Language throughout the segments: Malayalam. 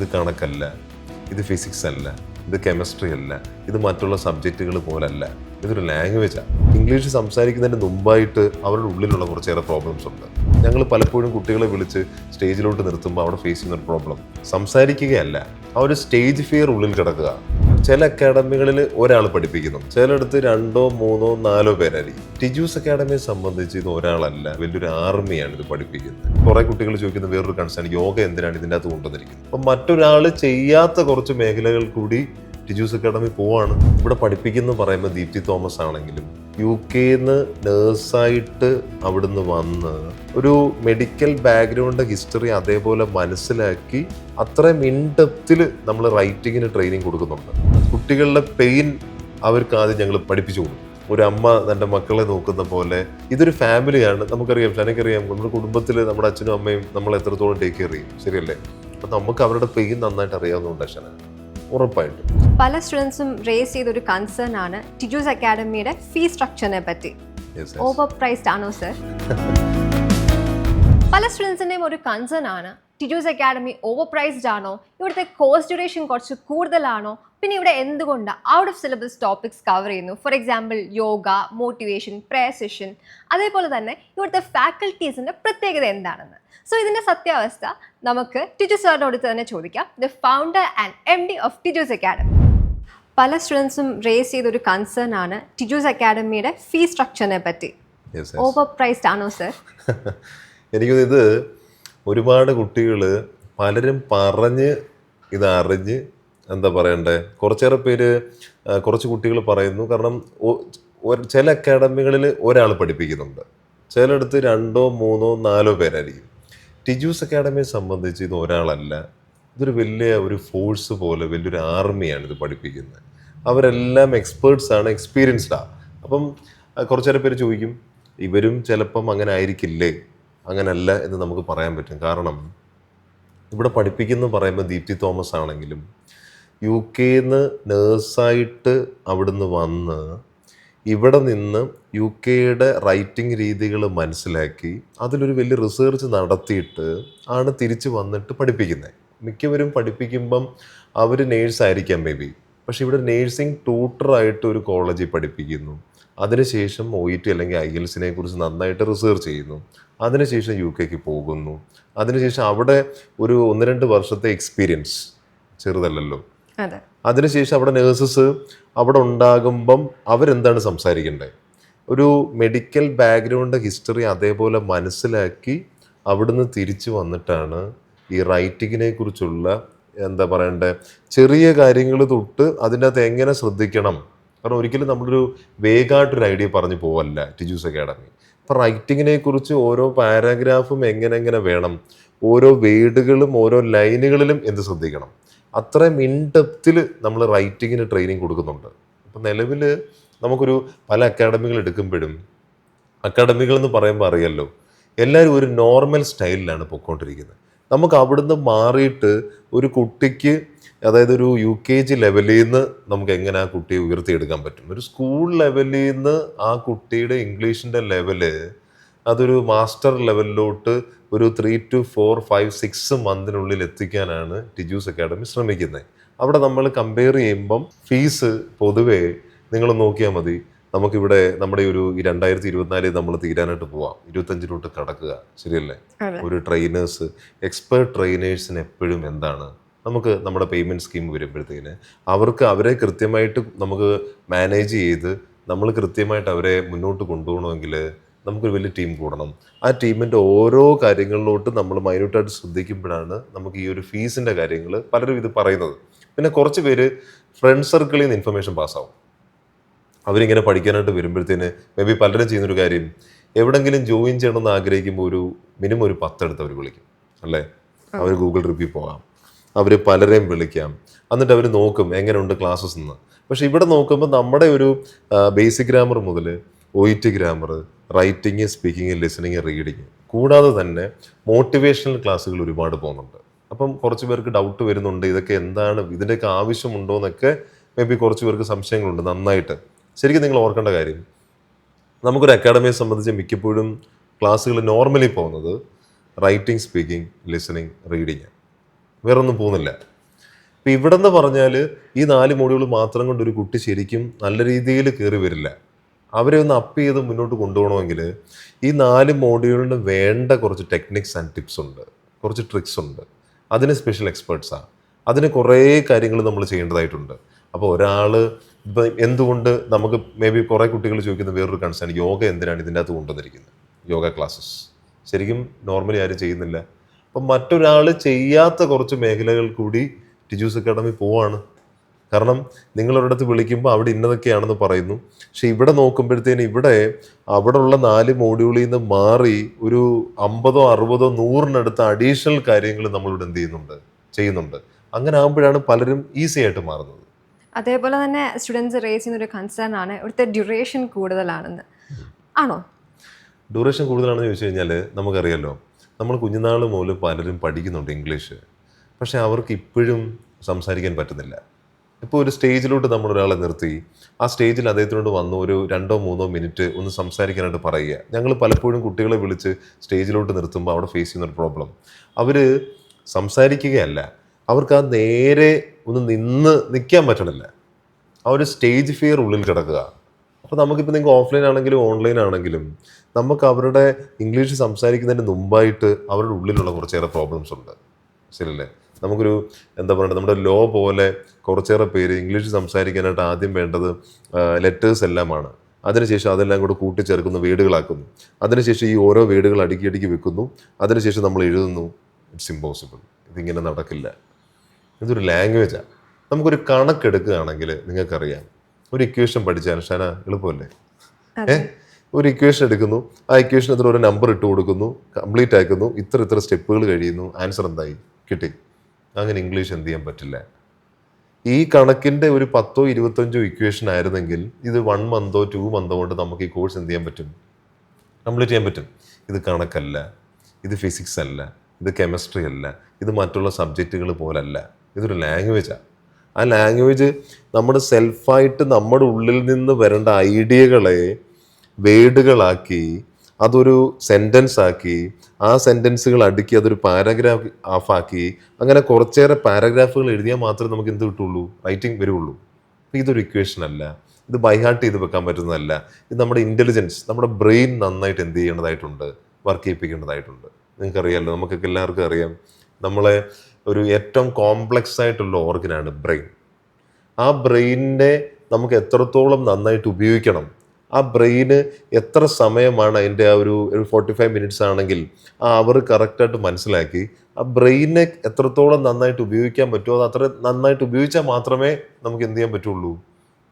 ഇത് കണക്കല്ല ഇത് ഫിസിക്സ് അല്ല ഇത് കെമിസ്ട്രി അല്ല ഇത് മറ്റുള്ള സബ്ജക്റ്റുകൾ പോലല്ല. ഇതൊരു ലാംഗ്വേജാണ് ഇംഗ്ലീഷ് സംസാരിക്കുന്നതിന് മുമ്പായിട്ട് അവരുടെ ഉള്ളിലുള്ള കുറച്ചേറെ പ്രോബ്ലംസ് ഉണ്ട്. ഞങ്ങൾ പലപ്പോഴും കുട്ടികളെ വിളിച്ച് സ്റ്റേജിലോട്ട് നിർത്തുമ്പോൾ അവിടെ ഫേസ് ചെയ്യുന്ന ഒരു പ്രോബ്ലം സംസാരിക്കുകയല്ല ആ ഒരു സ്റ്റേജ് ഫിയർ ഉള്ളിൽ കിടക്കുക. ചില അക്കാഡമികളിൽ ഒരാൾ പഠിപ്പിക്കുന്നു. ചിലയിടത്ത് രണ്ടോ മൂന്നോ നാലോ പേരായിരിക്കും. ടിജൂസ് അക്കാഡമിയെ സംബന്ധിച്ച് ഇത് ഒരാളല്ല വലിയൊരു ആർമിയാണ് ഇത് പഠിപ്പിക്കുന്നത്. കുറെ കുട്ടികൾ ചോദിക്കുന്ന വേറൊരു കൺസേൺ യോഗ എന്തിനാണ് ഇതിന്റെ അകത്ത് കൊണ്ടുവന്നിരിക്കുന്നത്? അപ്പം മറ്റൊരാൾ ചെയ്യാത്ത കുറച്ച് മേഖലകൾ കൂടി ടിജൂസ് അക്കാഡമി പോവാണ്. ഇവിടെ പഠിപ്പിക്കുന്നു പറയുമ്പോൾ ദീപ്തി തോമസ് ആണെങ്കിലും യു കെന്ന് നേഴ്സായിട്ട് അവിടുന്ന് വന്ന് ഒരു മെഡിക്കൽ ബാക്ക്ഗ്രൗണ്ട് ഹിസ്റ്ററി അതേപോലെ മനസ്സിലാക്കി അത്രയും ഇൻഡെപ്തിൽ നമ്മൾ റൈറ്റിങ്ങിന് ട്രെയിനിങ് കൊടുക്കുന്നുണ്ട്. കുട്ടികളുടെ പെയിൻ അവർക്ക് ആദ്യം ഞങ്ങൾ പഠിപ്പിച്ചു കൊടുക്കും. ഒരു അമ്മ തന്റെ മക്കളെ നോക്കുന്ന പോലെ ഇതൊരു ഫാമിലിയാണ് നമുക്കറിയാം എനിക്കറിയാം നമ്മുടെ കുടുംബത്തിൽ നമ്മുടെ അച്ഛനും അമ്മയും നമ്മൾ എത്രത്തോളം ടേക്ക് കെയർ ചെയ്യും. ശരിയല്ലേ? അപ്പം നമുക്ക് അവരുടെ പെയിൻ നന്നായിട്ട് അറിയാവുന്നതുകൊണ്ട് അച്ഛന ഉറപ്പായിട്ടും. പല സ്റ്റുഡൻസും റേസ് ചെയ്ത ഒരു കൺസേൺ ആണ് ടിജൂസ് അക്കാഡമിയുടെ ഫീ സ്ട്രക്ചറിനെ പറ്റി. ഓവർ പ്രൈസ്ഡ് ആണോ സർ പല സ്റ്റുഡൻസിന്റെയും ഒരു കൺസേൺ ആണ് ടിജൂസ് അക്കാഡമി ഓവർ പ്രൈസ്ഡ് ആണോ? ഇവിടുത്തെ കോഴ്സ് ഡ്യൂറേഷൻ കുറച്ച് കൂടുതലാണോ? പിന്നെ ഇവിടെ എന്തുകൊണ്ട് out of syllabus topics cover ചെയ്യുന്നു? For example yoga motivation prayer session അതേപോലെ തന്നെ ഇവിടുത്തെ ഫാക്കൽറ്റീസിന്റെ പ്രത്യേകത എന്താണെന്ന്. സോ ഇതിന്റെ സത്യാവസ്ഥ നമുക്ക് ടിജു സാറിനോട് തന്നെ ചോദിക്കാം. The founder and M D of Tiju's academy പല സ്റ്റുഡൻസും റേസ് ചെയ്തൊരു കൺസേൺ ആണ് ടിജൂസ് അക്കാഡമിയുടെ ഫീ സ്ട്രക്ചറിനെ പറ്റി. ഓവർ പ്രൈസ്ഡ് ആണോ സർ എനിക്ക് ഇത് ഒരുപാട് കുട്ടികൾ പലരും പറഞ്ഞ് ഇത് അറിഞ്ഞ് എന്താ പറയണ്ടേ? കുറച്ചേറെ പേര് കുറച്ച് കുട്ടികൾ പറയുന്നു. കാരണം ചില അക്കാഡമികളിൽ ഒരാൾ പഠിപ്പിക്കുന്നുണ്ട്. ചിലയിടത്ത് രണ്ടോ മൂന്നോ നാലോ പേരായിരിക്കും. ടിജൂസ് അക്കാഡമിയെ സംബന്ധിച്ച് ഇത് ഒരാളല്ല. ഇതൊരു വലിയ ഒരു ഫോഴ്സ് പോലെ വലിയൊരു ആർമിയാണ് ഇത് പഠിപ്പിക്കുന്നത്. അവരെല്ലാം എക്സ്പേർട്സ് ആണ് എക്സ്പീരിയൻസ്ഡാണ് അപ്പം കുറച്ചേറെ പേര് ചോദിക്കും ഇവരും ചിലപ്പം അങ്ങനെ ആയിരിക്കില്ലേ? അങ്ങനല്ല എന്ന് നമുക്ക് പറയാൻ പറ്റും. കാരണം ഇവിടെ പഠിപ്പിക്കുന്നു പറയുമ്പോൾ ദീപ്തി തോമസ് ആണെങ്കിലും യു കെയിൽ നിന്ന് നേഴ്സായിട്ട് അവിടുന്ന് വന്ന് ഇവിടെ നിന്ന് യു കെയുടെ റൈറ്റിംഗ് രീതികൾ മനസ്സിലാക്കി അതിലൊരു വലിയ റിസർച്ച് നടത്തിയിട്ട് ആണ് തിരിച്ച് വന്നിട്ട് പഠിപ്പിക്കുന്നത് മിക്കവരും പഠിപ്പിക്കുമ്പം അവർ നേഴ്സായിരിക്കാം മേ ബി പക്ഷേ ഇവിടെ നേഴ്സിംഗ് ട്യൂട്ടറായിട്ട് ഒരു കോളേജിൽ പഠിപ്പിക്കുന്നു. അതിനുശേഷം ഒ ഇ ടി അല്ലെങ്കിൽ ഐ എൽസിനെ കുറിച്ച് നന്നായിട്ട് റിസർച്ച് ചെയ്യുന്നു. അതിനുശേഷം യു കെക്ക് പോകുന്നു. അതിനുശേഷം അവിടെ ഒരു ഒന്ന് രണ്ട് വർഷത്തെ എക്സ്പീരിയൻസ് ചെറുതല്ലല്ലോ. അതിനുശേഷം അവിടെ നേഴ്സസ് അവിടെ ഉണ്ടാകുമ്പം അവരെന്താണ് സംസാരിക്കേണ്ടത് ഒരു മെഡിക്കൽ ബാക്ക്ഗ്രൗണ്ട് ഹിസ്റ്ററി അതേപോലെ മനസ്സിലാക്കി അവിടുന്ന് തിരിച്ചു വന്നിട്ടാണ് ഈ റൈറ്റിങ്ങിനെ കുറിച്ചുള്ള എന്താ പറയണ്ടേ ചെറിയ കാര്യങ്ങൾ തൊട്ട് അതിന്റെ അകത്ത് എങ്ങനെ ശ്രദ്ധിക്കണം? കാരണം ഒരിക്കലും നമ്മളൊരു വേഗമായിട്ടൊരു ഐഡിയ പറഞ്ഞു പോവല്ല ടിജൂസ് അക്കാഡമി അപ്പം റൈറ്റിങ്ങിനെ കുറിച്ച് ഓരോ പാരാഗ്രാഫും എങ്ങനെ എങ്ങനെ വേണം? ഓരോ വേഡുകളും ഓരോ ലൈനുകളിലും എന്ത് ശ്രദ്ധിക്കണം? അത്രയും ഇൻഡെപ്തിൽ നമ്മൾ റൈറ്റിങ്ങിന് ട്രെയിനിങ് കൊടുക്കുന്നുണ്ട്. അപ്പം നിലവിൽ നമുക്കൊരു പല അക്കാഡമികൾ എടുക്കുമ്പോഴും അക്കാഡമികൾ എന്ന് പറയുമ്പോൾ അറിയാലോ എല്ലാവരും ഒരു നോർമൽ സ്റ്റൈലിലാണ് പൊയ്ക്കൊണ്ടിരിക്കുന്നത് നമുക്ക് അവിടുന്ന് മാറിയിട്ട് ഒരു കുട്ടിക്ക് അതായത് ഒരു യു കെ ജി ലെവലിൽ നിന്ന് നമുക്ക് എങ്ങനെ ആ കുട്ടിയെ ഉയർത്തിയെടുക്കാൻ പറ്റും? ഒരു സ്കൂൾ ലെവലിൽ നിന്ന് ആ കുട്ടിയുടെ ഇംഗ്ലീഷിന്റെ ലെവൽ അതൊരു മാസ്റ്റർ ലെവലിലോട്ട് ഒരു three two four five six മന്തിനുള്ളിൽ എത്തിക്കാനാണ് ടിജൂസ് അക്കാഡമി ശ്രമിക്കുന്നത്. അവിടെ നമ്മൾ കമ്പയർ ചെയ്യുമ്പം ഫീസ് പൊതുവേ നിങ്ങൾ നോക്കിയാൽ മതി. നമുക്കിവിടെ നമ്മുടെ ഒരു ഈ രണ്ടായിരത്തി ഇരുപത്തിനാലിൽ നമ്മൾ തീരാനായിട്ട് പോവാം. ഇരുപത്തഞ്ചിലോട്ട് കടക്കുക. ശരിയല്ലേ? ഒരു ട്രെയിനേഴ്സ് എക്സ്പേർട്ട് ട്രെയിനേഴ്സിന് എപ്പോഴും എന്താണ്? നമുക്ക് നമ്മുടെ പേയ്മെന്റ് സ്കീം വരുമ്പോഴത്തേന് അവർക്ക് അവരെ കൃത്യമായിട്ട് നമുക്ക് മാനേജ് ചെയ്ത് നമ്മൾ കൃത്യമായിട്ട് അവരെ മുന്നോട്ട് കൊണ്ടുപോകണമെങ്കിൽ നമുക്കൊരു വലിയ ടീം കൂടണം. ആ ടീമിന്റെ ഓരോ കാര്യങ്ങളിലോട്ട് നമ്മൾ മൈന്യൂട്ടായിട്ട് ശ്രദ്ധിക്കുമ്പോഴാണ് നമുക്ക് ഈ ഒരു ഫീസിന്റെ കാര്യങ്ങൾ പലരും ഇത് പറയുന്നത്. പിന്നെ കുറച്ച് പേര് ഫ്രണ്ട് സർക്കിളിൽ നിന്ന് ഇൻഫർമേഷൻ പാസ്സാവും അവരിങ്ങനെ പഠിക്കാനായിട്ട് വരുമ്പോഴത്തേന് മേ ബി പലരും ചെയ്യുന്നൊരു കാര്യം എവിടെങ്കിലും ജോയിൻ ചെയ്യണമെന്ന് ആഗ്രഹിക്കുമ്പോൾ ഒരു മിനിമം ഒരു പത്തെടുത്ത് അവർ വിളിക്കും അല്ലേ? അവർ ഗൂഗിൾ റിവ്യൂ പോകാം. അവർ പലരെയും വിളിക്കാം. എന്നിട്ട് അവർ നോക്കും എങ്ങനെയുണ്ട് ക്ലാസ്സസ് എന്ന്. പക്ഷേ ഇവിടെ നോക്കുമ്പോൾ നമ്മുടെ ഒരു ബേസിക് ഗ്രാമർ മുതൽ O E T grammar writing speaking listening reading കൂടാതെ തന്നെ മോട്ടിവേഷണൽ ക്ലാസ്സുകൾ ഒരുപാട് പോകുന്നുണ്ട്. അപ്പം കുറച്ച് പേർക്ക് ഡൗട്ട് വരുന്നുണ്ട് ഇതൊക്കെ എന്താണ് ഇതിന്റെയൊക്കെ ആവശ്യമുണ്ടോ എന്നൊക്കെ മേ ബി കുറച്ച് പേർക്ക് സംശയങ്ങളുണ്ട് നന്നായിട്ട്. ശരിക്കും നിങ്ങൾ ഓർക്കേണ്ട കാര്യം നമുക്കൊരു അക്കാഡമിയെ സംബന്ധിച്ച് മിക്കപ്പോഴും ക്ലാസ്സുകൾ നോർമലി പോകുന്നത് റൈറ്റിംഗ് സ്പീക്കിംഗ് ലിസണിങ് റീഡിങ് വേറെ ഒന്നും പോകുന്നില്ല. ഇപ്പം ഇവിടെ നിന്ന് പറഞ്ഞാൽ ഈ നാല് മോഡ്യൂൾ മാത്രം കൊണ്ട് ഒരു കുട്ടി ശരിക്കും നല്ല രീതിയിൽ കയറി വരില്ല. അവരെ ഒന്ന് അപ്പ് ചെയ്ത് മുന്നോട്ട് കൊണ്ടുപോകണമെങ്കിൽ ഈ നാല് മോഡ്യൂളിന് വേണ്ട കുറച്ച് ടെക്നിക്സ് ആൻഡ് ടിപ്സ് ഉണ്ട്. കുറച്ച് ട്രിക്സ് ഉണ്ട്. അതിന് സ്പെഷ്യൽ എക്സ്പേർട്സാണ് അതിന് കുറേ കാര്യങ്ങൾ നമ്മൾ ചെയ്യേണ്ടതായിട്ടുണ്ട്. അപ്പോൾ ഒരാൾ ഇപ്പം എന്തുകൊണ്ട് നമുക്ക് മേ ബി കുറേ കുട്ടികൾ ചോദിക്കുന്ന വേറൊരു കൺസേൺ യോഗ എന്തിനാണ് ഇതിന്റെ അകത്ത് കൊണ്ടുവന്നിരിക്കുന്നത്? യോഗ ക്ലാസ്സസ് ശരിക്കും നോർമലി ആരും ചെയ്യുന്നില്ല. അപ്പം മറ്റൊരാൾ ചെയ്യാത്ത കുറച്ച് മേഖലകൾ കൂടി ടിജൂസ് അക്കാഡമി പോവാണ്. കാരണം നിങ്ങളൊരിടത്ത് അടുത്ത് വിളിക്കുമ്പോൾ അവിടെ ഇന്നതൊക്കെയാണെന്ന് പറയുന്നു. പക്ഷെ ഇവിടെ നോക്കുമ്പോഴത്തേന് ഇവിടെ അവിടെ ഉള്ള നാല് മോഡ്യൂളിൽ നിന്ന് മാറി ഒരു അമ്പതോ അറുപതോ നൂറിനടുത്ത് അഡീഷണൽ കാര്യങ്ങൾ നമ്മളിവിടെ എന്ത് ചെയ്യുന്നുണ്ട്? ചെയ്യുന്നുണ്ട്. അങ്ങനെ ആകുമ്പോഴാണ് പലരും ഈസി ആയിട്ട് മാറുന്നത്. അതേപോലെ തന്നെ സ്റ്റുഡൻസ് റേസ് ചെയ്യുന്ന ഒരു കൺസേൺ ആണ്. ഇവിടുത്തെ ഡ്യൂറേഷൻ കൂടുതലാണെന്ന്. ആണോ? ഡ്യൂറേഷൻ കൂടുതലാണെന്ന് ചോദിച്ചു കഴിഞ്ഞാൽ നമുക്കറിയാലോ നമ്മൾ കുഞ്ഞുനാൾ മുതൽ പലരും പഠിക്കുന്നുണ്ട് ഇംഗ്ലീഷ്. പക്ഷേ അവർക്ക് ഇപ്പോഴും സംസാരിക്കാൻ പറ്റുന്നില്ല. ഇപ്പോൾ ഒരു സ്റ്റേജിലോട്ട് നമ്മൾ ഒരാളെ നിർത്തി. ആ സ്റ്റേജിൽ അദ്ദേഹത്തിനോട് വന്ന് ഒരു രണ്ടോ മൂന്നോ മിനിറ്റ് ഒന്ന് സംസാരിക്കാനായിട്ട് പറയുക. ഞങ്ങൾ പലപ്പോഴും കുട്ടികളെ വിളിച്ച് സ്റ്റേജിലോട്ട് നിർത്തുമ്പോൾ അവിടെ ഫേസ് ചെയ്യുന്ന ഒരു പ്രോബ്ലം അവർ സംസാരിക്കുകയല്ല. അവർക്ക് ആ നേരെ ഒന്ന് നിന്ന് നിൽക്കാൻ പറ്റണില്ല. ആ ഒരു സ്റ്റേജ് ഫിയർ ഉള്ളിൽ കിടക്കുക. അപ്പോൾ നമുക്കിപ്പോൾ നിങ്ങൾക്ക് ഓഫ്ലൈൻ ആണെങ്കിലും ഓൺലൈൻ ആണെങ്കിലും നമുക്ക് അവരുടെ ഇംഗ്ലീഷ് സംസാരിക്കുന്നതിന് മുമ്പായിട്ട് അവരുടെ ഉള്ളിലുള്ള കുറച്ചേറെ പ്രോബ്ലംസ് ഉണ്ട്. ശരിയല്ലേ? നമുക്കൊരു എന്താ പറയുക നമ്മുടെ ലോ പോലെ കുറച്ചേറെ പേര് ഇംഗ്ലീഷ് സംസാരിക്കാനായിട്ട് ആദ്യം വേണ്ടത് ലെറ്റേഴ്സ് എല്ലാമാണ്. അതിനുശേഷം അതെല്ലാം കൂടെ കൂട്ടിച്ചേർക്കുന്നു വീടുകളാക്കുന്നു. അതിനുശേഷം ഈ ഓരോ വീടുകൾ അടുക്കി അടുക്കി വെക്കുന്നു. അതിനുശേഷം നമ്മൾ എഴുതുന്നു ഇറ്റ്സ് ഇമ്പോസിബിൾ ഇതിങ്ങനെ നടക്കില്ല. ഇതൊരു ലാംഗ്വേജാണ് നമുക്കൊരു കണക്കെടുക്കുകയാണെങ്കിൽ നിങ്ങൾക്കറിയാം. ഒരു ഇക്വേഷൻ പഠിച്ചാൽ ഷാന എളുപ്പമല്ലേ? ഏ? ഒരു ഇക്വേഷൻ എടുക്കുന്നു ആ ഇക്വേഷൻ എത്ര ഒരു നമ്പർ ഇട്ട് കൊടുക്കുന്നു കംപ്ലീറ്റ് ആക്കുന്നു ഇത്ര ഇത്ര സ്റ്റെപ്പുകൾ കഴിയുന്നു ആൻസർ എന്തായി? കിട്ടി. അങ്ങനെ ഇംഗ്ലീഷ് എന്ത് ചെയ്യാൻ പറ്റില്ല. ഈ കണക്കിന്റെ ഒരു പത്തോ ഇരുപത്തഞ്ചോ ഇക്വേഷൻ ആയിരുന്നെങ്കിൽ ഇത് വൺ മന്തോ ടു മന്തോ കൊണ്ട് നമുക്ക് ഈ കോഴ്സ് എന്ത് ചെയ്യാൻ പറ്റും? കംപ്ലീറ്റ് ചെയ്യാൻ പറ്റും. ഇത് കണക്കല്ല ഇത് ഫിസിക്സ് അല്ല ഇത് കെമിസ്ട്രി അല്ല ഇത് മറ്റുള്ള സബ്ജക്റ്റുകൾ പോലല്ല. ഇതൊരു ലാംഗ്വേജാണ് ആ. ലാംഗ്വേജ് നമ്മുടെ സെൽഫായിട്ട് നമ്മുടെ ഉള്ളിൽ നിന്ന് വരേണ്ട ഐഡിയകളെ വേർഡുകളാക്കി അതൊരു സെന്റൻസ് ആക്കി ആ സെന്റൻസുകൾ അടുക്കി അതൊരു പാരഗ്രാഫ് ആഫാക്കി അങ്ങനെ കുറച്ചേറെ പാരഗ്രാഫുകൾ എഴുതിയാൽ മാത്രമേ നമുക്ക് എന്ത് കിട്ടുള്ളൂ? റൈറ്റിംഗ് വരുള്ളൂ. ഇതൊരു ഇക്വേഷൻ അല്ല. ഇത് ബൈഹാർട്ട് ചെയ്ത് വെക്കാൻ പറ്റുന്നതല്ല. ഇത് നമ്മുടെ ഇന്റലിജൻസ് നമ്മുടെ ബ്രെയിൻ നന്നായിട്ട് എന്ത് ചെയ്യേണ്ടതായിട്ടുണ്ട്? വർക്ക് ചെയ്യിപ്പിക്കേണ്ടതായിട്ടുണ്ട്. നിങ്ങൾക്കറിയാമല്ലോ നമുക്കൊക്കെ എല്ലാവർക്കും അറിയാം. നമ്മളെ ഒരു ഏറ്റവും കോംപ്ലക്സ് ആയിട്ടുള്ള ഓർഗനാണ് ബ്രെയിൻ ആ ബ്രെയിനിനെ നമുക്ക് എത്രത്തോളം നന്നായിട്ട് ഉപയോഗിക്കണം? ആ ബ്രെയിന് എത്ര സമയമാണ് അതിന്റെ ആ ഒരു ഫോർട്ടി ഫൈവ് മിനിറ്റ്സ് ആണെങ്കിൽ ആ അവർ കറക്റ്റായിട്ട് മനസ്സിലാക്കി. ആ ബ്രെയിനെ എത്രത്തോളം നന്നായിട്ട് ഉപയോഗിക്കാൻ പറ്റുമോ അത് അത്ര നന്നായിട്ട് ഉപയോഗിച്ചാൽ മാത്രമേ നമുക്ക് എന്ത് ചെയ്യാൻ പറ്റുള്ളൂ?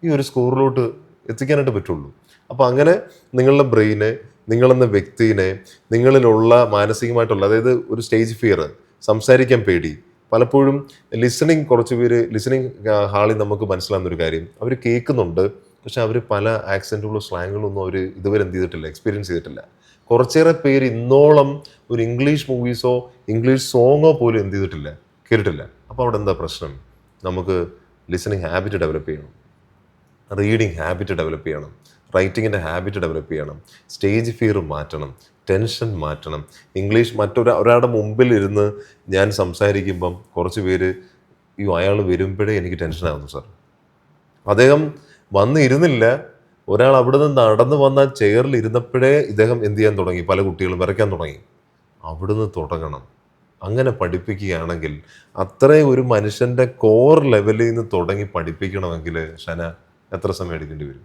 ഈ ഒരു സ്കോറിലോട്ട് എത്തിക്കാനായിട്ട് പറ്റുള്ളൂ. അപ്പോൾ അങ്ങനെ നിങ്ങളുടെ ബ്രെയിനെ നിങ്ങളെന്ന വ്യക്തിനെ നിങ്ങളിലുള്ള മാനസികമായിട്ടുള്ള അതായത് ഒരു സ്റ്റേജ് ഫിയർ സംസാരിക്കാൻ പേടി പലപ്പോഴും ലിസണിങ് കുറച്ച് പേര് ലിസണിങ് ഹാളിൽ നമുക്ക് മനസ്സിലാകുന്ന ഒരു കാര്യം അവർ കേൾക്കുന്നുണ്ട്. പക്ഷെ അവർ പല ആക്സെന്റുകളും സ്ലാങ്ങുകളും ഒന്നും അവർ ഇതുവരെ എന്ത് ചെയ്തിട്ടില്ല എക്സ്പീരിയൻസ് ചെയ്തിട്ടില്ല. കുറച്ചേറെ പേര് ഇന്നോളം ഒരു ഇംഗ്ലീഷ് മൂവീസോ ഇംഗ്ലീഷ് സോങ്ങോ പോലും എന്ത് ചെയ്തിട്ടില്ല കേട്ടിട്ടില്ല. അപ്പോൾ അവിടെ എന്താ പ്രശ്നം? നമുക്ക് ലിസണിങ് ഹാബിറ്റ് ഡെവലപ്പ് ചെയ്യണം. റീഡിങ് ഹാബിറ്റ് ഡെവലപ്പ് ചെയ്യണം. റൈറ്റിങ്ങിന്റെ ഹാബിറ്റ് ഡെവലപ്പ് ചെയ്യണം. സ്റ്റേജ് ഫിയർ മാറ്റണം. ടെൻഷൻ മാറ്റണം. ഇംഗ്ലീഷ് മറ്റൊരു ഒരാളുടെ മുമ്പിൽ ഇരുന്ന് ഞാൻ സംസാരിക്കുമ്പം കുറച്ച് പേര് ഈ അയാൾ വരുമ്പോഴേ എനിക്ക് ടെൻഷനാകുന്നു സാർ അദ്ദേഹം വന്ന് ഇരുന്നില്ല ഒരാൾ അവിടെ നിന്ന് നടന്നു വന്ന ചെയറിൽ ഇരുന്നപ്പോഴേ ഇദ്ദേഹം എന്ത് ചെയ്യാൻ തുടങ്ങി? പല കുട്ടികളും വരയ്ക്കാൻ തുടങ്ങി. അവിടുന്ന് തുടങ്ങണം. അങ്ങനെ പഠിപ്പിക്കുകയാണെങ്കിൽ അത്രയും ഒരു മനുഷ്യന്റെ കോർ ലെവലിൽ നിന്ന് തുടങ്ങി പഠിപ്പിക്കണമെങ്കിൽ ഷന എത്ര സമയം എടുക്കേണ്ടി വരും?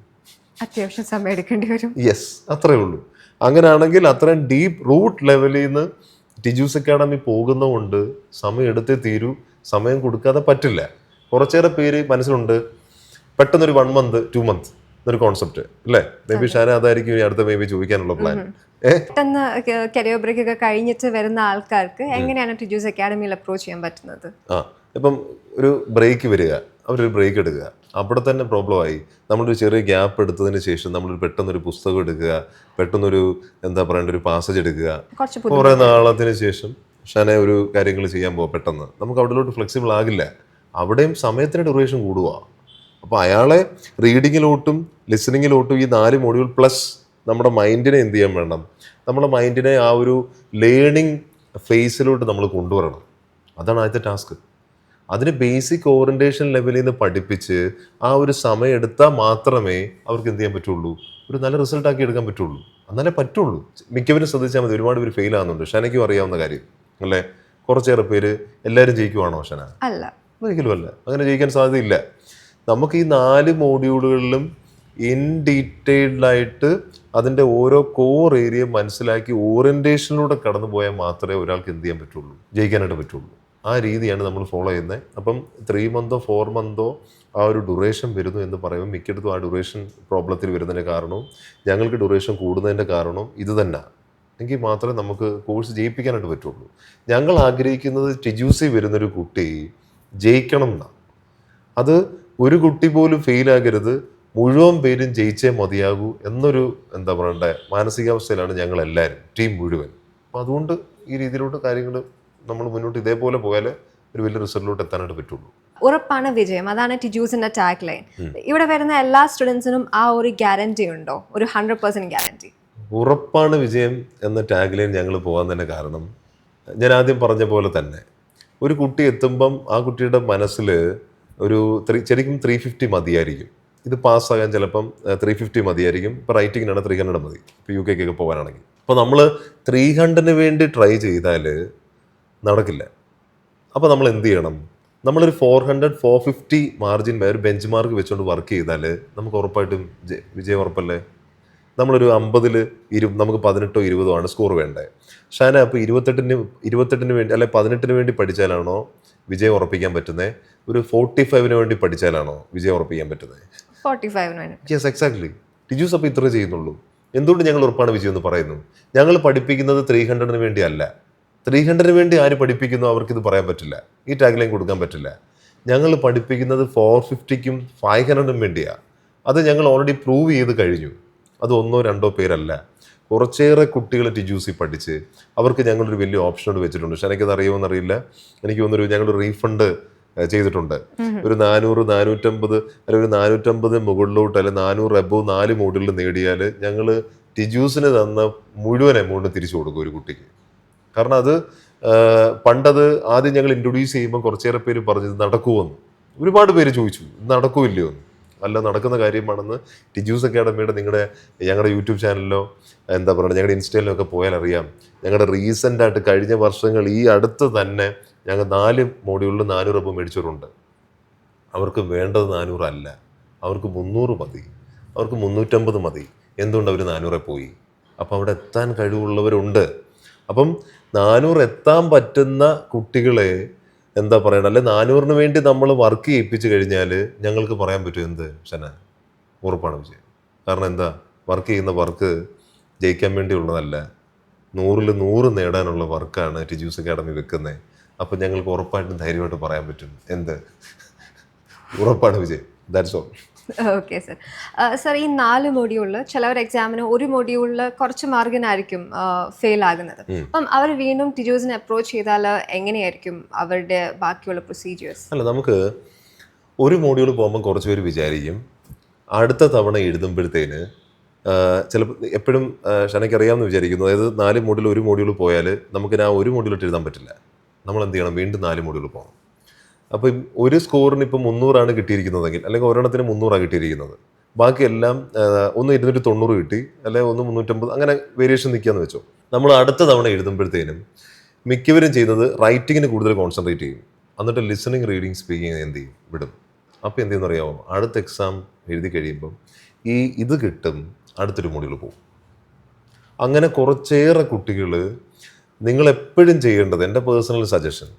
അത്യാവശ്യം സമയം എടുക്കേണ്ടി വരും. യെസ് അത്രേ ഉള്ളൂ. അങ്ങനെയാണെങ്കിൽ അത്രയും ഡീപ്പ് റൂട്ട് ലെവലിൽ നിന്ന് ടിജൂസ് അക്കാഡമി പോകുന്നതുകൊണ്ട് സമയം എടുത്തേ തീരൂ. സമയം കൊടുക്കാതെ പറ്റില്ല. കുറച്ചേറെ പേര് മനസ്സിലുണ്ട്. പെട്ടെന്നൊരു വൺ മന്ത് ടു മന്ത് എന്നൊരു കോൺസെപ്റ്റ് അല്ലേ? മേ ബി ഷാന അതായിരിക്കും ഇനി അടുത്ത മേ ബി ചോദിക്കാനുള്ള പ്ലാൻ പെട്ടെന്ന് കരിയർ ബ്രേക്ക് ഒക്കെ കഴിഞ്ഞിട്ട് വരുന്ന ആൾക്കാർക്ക് എങ്ങനെയാണ് ടിജൂസ് അക്കാഡമിയിൽ അപ്രോച്ച് ചെയ്യാൻ പറ്റുന്നത്? ആ ഇപ്പം ഒരു ബ്രേക്ക് വരിക അവരൊരു ബ്രേക്ക് എടുക്കുക. അവിടെ തന്നെ പ്രോബ്ലം ആയി. നമ്മളൊരു ചെറിയ ഗ്യാപ്പ് എടുത്തതിന് ശേഷം നമ്മൾ പെട്ടെന്നൊരു പുസ്തകം എടുക്കുക പെട്ടെന്നൊരു എന്താ പറയണ്ട ഒരു പാസേജ് എടുക്കുക. കുറേ നാളത്തിന് ശേഷം ഷാന ഒരു കാര്യങ്ങൾ ചെയ്യാൻ പോവാം പെട്ടെന്ന്. നമുക്ക് അവിടെലോട്ട് ഫ്ലെക്സിബിൾ ആകില്ല. അവിടെയും സമയത്തിന് ഡ്യൂറേഷൻ കൂടുക അപ്പോൾ അയാളെ റീഡിങ്ങിലോട്ടും ലിസണിങ്ങിലോട്ടും ഈ നാല് മോഡ്യൂൾ പ്ലസ് നമ്മുടെ മൈൻഡിനെ എന്ത് ചെയ്യാൻ വേണം? നമ്മുടെ മൈൻഡിനെ ആ ഒരു ലേണിംഗ് ഫേസിലോട്ട് നമ്മൾ കൊണ്ടുവരണം. അതാണ് ആദ്യത്തെ ടാസ്ക് അതിന് ബേസിക് ഓറിയന്റേഷൻ ലെവലിൽ നിന്ന് പഠിപ്പിച്ച് ആ ഒരു സമയം എടുത്താൽ മാത്രമേ അവർക്ക് എന്ത് ചെയ്യാൻ പറ്റുള്ളൂ? ഒരു നല്ല റിസൾട്ട് ആക്കി എടുക്കാൻ പറ്റുള്ളൂ. എന്നാലേ പറ്റുള്ളൂ. മിക്കവരും ശ്രദ്ധിച്ചാൽ മതി. ഒരുപാട് പേര് ഫെയിൽ ആകുന്നുണ്ട് ഷനയ്ക്കും അറിയാവുന്ന കാര്യം. അല്ലേ? കുറച്ചേറെ പേര് എല്ലാവരും ജയിക്കുവാണോ ഷന? അല്ല. ഒരിക്കലും അല്ല. അങ്ങനെ ജയിക്കാൻ സാധ്യതയില്ല. നമുക്ക് ഈ നാല് മോഡ്യൂളുകളിലും ഇൻ ഡീറ്റെയിൽഡായിട്ട് അതിന്റെ ഓരോ കോർ ഏരിയ മനസ്സിലാക്കി ഓറിയന്റേഷനിലൂടെ കടന്നു പോയാൽ മാത്രമേ ഒരാൾക്ക് എന്ത് ചെയ്യാൻ പറ്റുള്ളൂ? ജയിക്കാനായിട്ട് പറ്റുള്ളൂ. ആ രീതിയാണ് നമ്മൾ ഫോളോ ചെയ്യുന്നത്. അപ്പം ത്രീ മന്തോ ഫോർ മന്തോ ആ ഒരു ഡ്യൂറേഷൻ വരുന്നു എന്ന് പറയുമ്പോൾ മിക്കയിടത്തും ആ ഡ്യൂറേഷൻ പ്രോബ്ലത്തിൽ വരുന്നതിന്റെ കാരണവും ഞങ്ങൾക്ക് ഡ്യൂറേഷൻ കൂടുന്നതിന്റെ കാരണവും ഇത് തന്നെ. എങ്കിൽ മാത്രമേ നമുക്ക് കോഴ്സ് ജയിപ്പിക്കാനായിട്ട് പറ്റുള്ളൂ. ഞങ്ങൾ ആഗ്രഹിക്കുന്നത് ടിജൂസി വരുന്നൊരു കുട്ടി ജയിക്കണം എന്നാണ് അത് ഒരു കുട്ടി പോലും ഫെയിലാകരുത് മുഴുവൻ പേരും ജയിച്ചേ മതിയാകൂ എന്നൊരു എന്താ പറയണ്ടേ മാനസികാവസ്ഥയിലാണ് ഞങ്ങൾ എല്ലാവരും ടീം മുഴുവൻ. അപ്പം അതുകൊണ്ട് ഈ രീതിയിലോട്ട് കാര്യങ്ങൾ നമ്മൾ മുന്നോട്ട് ഇതേപോലെ പോയാൽ ഒരു വലിയ റിസൾട്ടിലോട്ട് എത്താനായിട്ട് പറ്റുള്ളൂ. ഉറപ്പാണ് വിജയം. അതാണ് ടിജൂസിന്റെ ടാഗ് ലൈൻ ഇവിടെ വരുന്ന എല്ലാ സ്റ്റുഡൻസിനും ആ ഒരു ഗ്യാരണ്ടി ഉണ്ടോ? ഒരു ഹൺഡ്രഡ് പെർസെന്റ് ഗ്യാരണ്ടി ഉറപ്പാണ് വിജയം എന്ന ടാഗ് ലൈൻ ഞങ്ങൾ പോകാൻ തന്നെ കാരണം ഞാൻ ആദ്യം പറഞ്ഞ പോലെ തന്നെ ഒരു കുട്ടി എത്തുമ്പം ആ കുട്ടിയുടെ മനസ്സിൽ ഒരു ത്രീ ശരിക്കും ത്രീ ഫിഫ്റ്റി മതിയായിരിക്കും. ഇത് പാസ്സാകാൻ ചിലപ്പം ത്രീ ഫിഫ്റ്റി മതിയായിരിക്കും. ഇപ്പോൾ റൈറ്റിങ്ങിനാണ് ത്രീ ഹൺഡ്രഡ് മതി. ഇപ്പോൾ യു കെ കെക്കൊക്കെ പോകാനാണെങ്കിൽ. അപ്പോൾ നമ്മൾ ത്രീ ഹൺഡ്രഡിന് വേണ്ടി ട്രൈ ചെയ്താൽ നടക്കില്ല. അപ്പോൾ നമ്മൾ എന്ത് ചെയ്യണം? നമ്മളൊരു four hundred four fifty margin ഒരു ബെഞ്ച് മാർക്ക് വെച്ചുകൊണ്ട് വർക്ക് ചെയ്താൽ നമുക്ക് ഉറപ്പായിട്ടും വിജയം ഉറപ്പല്ലേ? നമ്മളൊരു അമ്പതിൽ ഇരു നമുക്ക് പതിനെട്ടോ ഇരുപതോ ആണ് സ്കോർ വേണ്ടത്. ഷാന അപ്പോൾ ഇരുപത്തെട്ടിന് ഇരുപത്തെട്ടിന് വേണ്ടി അല്ലെ പതിനെട്ടിന് വേണ്ടി പഠിച്ചാലാണോ വിജയം ഉറപ്പിക്കാൻ പറ്റുന്നത് ഒരു ഫോർട്ടി ഫൈവിന് വേണ്ടി പഠിച്ചാലാണോ വിജയം ഉറപ്പിക്കാൻ പറ്റുന്നത്? ഫോർട്ടി ഫൈവിന് വേണ്ടി യെസ് എക്സാക്ട്ലി ടിജൂസ് അപ്പോൾ ഇത്ര ചെയ്യുന്നുള്ളൂ. എന്തുകൊണ്ട് ഞങ്ങൾ ഉറപ്പാണ് വിജയം എന്ന് പറയുന്നു? ഞങ്ങൾ പഠിപ്പിക്കുന്നത് ത്രീ ഹൺഡ്രഡിന് വേണ്ടിയല്ല. ത്രീ ഹൺഡ്രഡിന് വേണ്ടി ആര് പഠിപ്പിക്കുന്നു അവർക്കിത് പറയാൻ പറ്റില്ല. ഈ ടാഗ് ലൈൻ കൊടുക്കാൻ പറ്റില്ല. ഞങ്ങൾ പഠിപ്പിക്കുന്നത് ഫോർ ഫിഫ്റ്റിക്കും ഫൈവ് ഹൺഡ്രഡിനും വേണ്ടിയാണ് അത് ഞങ്ങൾ ഓൾറെഡി പ്രൂവ് ചെയ്ത് കഴിഞ്ഞു. അത് ഒന്നോ രണ്ടോ പേരല്ല. കുറച്ചേറെ കുട്ടികൾ ടിജൂസി പഠിച്ച് അവർക്ക് ഞങ്ങളൊരു വലിയ ഓപ്ഷനോട് വെച്ചിട്ടുണ്ട്. പക്ഷേ എനിക്കത് അറിയുമോ എന്നറിയില്ല. എനിക്ക് തോന്നുന്നൊരു ഞങ്ങളൊരു റീഫണ്ട് ചെയ്തിട്ടുണ്ട്. ഒരു നാനൂറ് നാനൂറ്റമ്പത് അല്ലെങ്കിൽ ഒരു നാനൂറ്റമ്പത് മുകളിലോട്ട് അല്ലെങ്കിൽ നാനൂറ് എബോ നാല് മോഡലിൽ നേടിയാൽ ഞങ്ങൾ ടിജൂസിന് തന്ന മുഴുവൻ എമൗണ്ട് തിരിച്ചു കൊടുക്കും ഒരു കുട്ടിക്ക്. കാരണം അത് പണ്ടത് ആദ്യം ഞങ്ങൾ ഇൻട്രൊഡ്യൂസ് ചെയ്യുമ്പോൾ കുറച്ചേറെ പേര് പറഞ്ഞത് നടക്കുമെന്ന് ഒരുപാട് പേര് ചോദിച്ചു നടക്കുമില്ലയോ എന്ന് അല്ല നടക്കുന്ന കാര്യമാണെന്ന് ടിജൂസ് അക്കാഡമിയുടെ നിങ്ങളുടെ ഞങ്ങളുടെ യൂട്യൂബ് ചാനലിലോ എന്താ പറയുക ഞങ്ങളുടെ ഇൻസ്റ്റയിലോ ഒക്കെ പോയാൽ അറിയാം. ഞങ്ങളുടെ റീസെന്റ് ആയിട്ട് കഴിഞ്ഞ വർഷങ്ങൾ ഈ അടുത്ത് തന്നെ ഞങ്ങൾ നാല് മോഡ്യൂളിൽ നാനൂറ് അപ്പം മേടിച്ചവരുണ്ട്. അവർക്ക് വേണ്ടത് നാനൂറല്ല അവർക്ക് മുന്നൂറ് മതി. അവർക്ക് മുന്നൂറ്റമ്പത് മതി. എന്തുകൊണ്ട് അവർ നാനൂറെ പോയി? അപ്പോൾ അവിടെ എത്താൻ കഴിവുള്ളവരുണ്ട്. അപ്പം നാനൂറ് എത്താൻ പറ്റുന്ന കുട്ടികളെ എന്താ പറയണ അല്ലെ നാനൂറിന് വേണ്ടി നമ്മൾ വർക്ക് ചെയ്യിപ്പിച്ചു കഴിഞ്ഞാൽ ഞങ്ങൾക്ക് പറയാൻ പറ്റും എന്ത് ഷന? ഉറപ്പാണ് വിജയം കാരണം എന്താ? വർക്ക് ചെയ്യുന്ന വർക്ക് ജയിക്കാൻ വേണ്ടിയുള്ളതല്ല നൂറിൽ നൂറ് നേടാനുള്ള വർക്കാണ് ടിജൂസ് അക്കാഡമി വെക്കുന്നത് അപ്പം ഞങ്ങൾക്ക് ഉറപ്പായിട്ടും ധൈര്യമായിട്ട് പറയാൻ പറ്റും. എന്ത്? ഉറപ്പാണ് വിജയം that's all okay sir sir ഈ നാല് മൊഡ്യൂളിൽ ചിലവർ എക്സാമിന് ഒരു മൊഡ്യൂളിൽ കുറച്ച് മാർഗിനായിരിക്കും ഫെയിൽ ആകുന്നത്. അപ്പം അവർ വീണ്ടും ടീച്ചേഴ്സിനെ അപ്രോച്ച് ചെയ്താൽ എങ്ങനെയായിരിക്കും അവരുടെ ബാക്കിയുള്ള പ്രൊസീജിയേഴ്സ് അല്ല നമുക്ക് ഒരു മോഡ്യൂൾ പോകുമ്പോൾ കുറച്ച് പേര് വിചാരിക്കും അടുത്ത തവണ എഴുതുമ്പോഴത്തേന് ചിലപ്പോൾ എപ്പോഴും ഷനയ്ക്ക് അറിയാമെന്ന് വിചാരിക്കുന്നു. അതായത് നാല് മോഡ്യൂൾ ഒരു മോഡ്യൂൾ പോയാൽ നമുക്ക് ആ ഒരു മോഡ്യൂളിട്ട് എഴുതാൻ പറ്റില്ല. നമ്മൾ എന്ത് ചെയ്യണം? വീണ്ടും നാല് മോഡ്യൂൾ പോകണം. അപ്പം ഒരു സ്കോറിന് ഇപ്പം മുന്നൂറാണ് കിട്ടിയിരിക്കുന്നതെങ്കിൽ അല്ലെങ്കിൽ ഒരെണ്ണത്തിന് മുന്നൂറാണ് കിട്ടിയിരിക്കുന്നത്. ബാക്കിയെല്ലാം ഒന്ന് ഇരുന്നൂറ്റി തൊണ്ണൂറ് കിട്ടി അല്ലെങ്കിൽ ഒന്ന് മുന്നൂറ്റമ്പത് അങ്ങനെ വേരിയേഷൻ നിൽക്കുകയെന്ന് വെച്ചോ. നമ്മൾ അടുത്ത തവണ എഴുതുമ്പോഴത്തേനും മിക്കവരും ചെയ്യുന്നത് റൈറ്റിങ്ങിന് കൂടുതൽ കോൺസെൻട്രേറ്റ് ചെയ്യും. എന്നിട്ട് ലിസണിങ് റീഡിങ് സ്പീക്കിങ് എന്ത് ചെയ്യും? വിടും. അപ്പോൾ എന്ത് ചെയ്യുന്ന അറിയാമോ അടുത്ത എക്സാം എഴുതി കഴിയുമ്പം ഈ ഇത് കിട്ടും അടുത്തൊരു മോഡ്യൂൾ പോകും അങ്ങനെ കുറച്ചേറെ കുട്ടികൾ നിങ്ങൾ എപ്പോഴും ചെയ്യേണ്ടത് എന്റെ പേഴ്സണൽ സജഷൻ